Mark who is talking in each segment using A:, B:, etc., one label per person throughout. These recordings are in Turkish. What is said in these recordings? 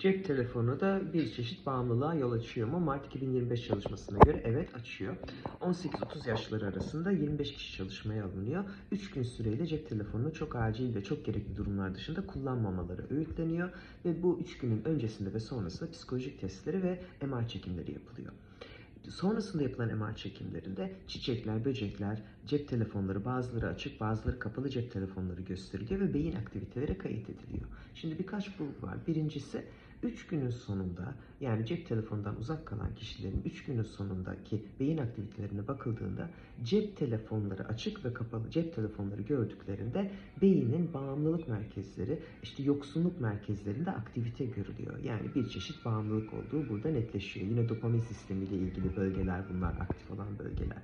A: Cep telefonu da bir çeşit bağımlılığa yol açıyor mu? Mart 2025 çalışmasına göre evet açıyor. 18-30 yaşları arasında 25 kişi çalışmaya alınıyor. 3 gün süreyle cep telefonunu çok acil ve çok gerekli durumlar dışında kullanmamaları öğütleniyor. Ve bu 3 günün öncesinde ve sonrasında psikolojik testleri ve MR çekimleri yapılıyor. Sonrasında yapılan MR çekimlerinde çiçekler, böcekler, cep telefonları bazıları açık bazıları kapalı cep telefonları gösteriliyor ve beyin aktiviteleri kayıt ediliyor. Şimdi birkaç bulgu var. Birincisi 3 günün sonunda yani cep telefonundan uzak kalan kişilerin 3 günün sonundaki beyin aktivitelerine bakıldığında cep telefonları açık ve kapalı cep telefonları gördüklerinde beynin bağımlılık merkezleri işte yoksunluk merkezlerinde aktivite görülüyor. Yani bir çeşit bağımlılık olduğu burada netleşiyor. Yine dopamin sistemiyle ilgili bölgeler bunlar aktif olan bölgeler.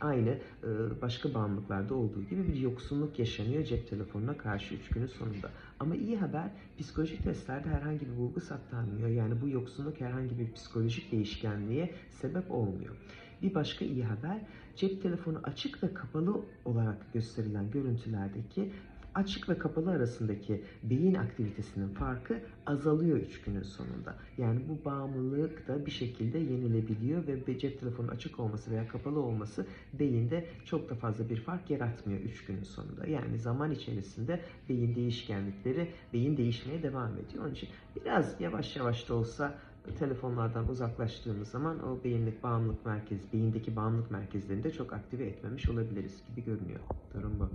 A: Aynı e, başka bağımlılıklarda olduğu gibi bir yoksunluk yaşanıyor cep telefonuna karşı 3 günün sonunda. Ama iyi haber psikolojik testlerde herhangi bir bulgu saptanmıyor. Yani bu yoksunluk herhangi bir psikolojik değişkenliğe sebep olmuyor. Bir başka iyi haber cep telefonu açık ve kapalı olarak gösterilen görüntülerdeki açık ve kapalı arasındaki beyin aktivitesinin farkı azalıyor 3 günün sonunda. Yani bu bağımlılık da bir şekilde yenilebiliyor ve cep telefonu açık olması veya kapalı olması beyinde çok da fazla bir fark yaratmıyor 3 günün sonunda. Yani zaman içerisinde beyin değişkenlikleri, beyin değişmeye devam ediyor. Onun için biraz yavaş yavaş da olsa telefonlardan uzaklaştığımız zaman o beyinlik bağımlılık merkezi, beyindeki bağımlılık merkezlerini de çok aktive etmemiş olabiliriz gibi görünüyor. Durum bu.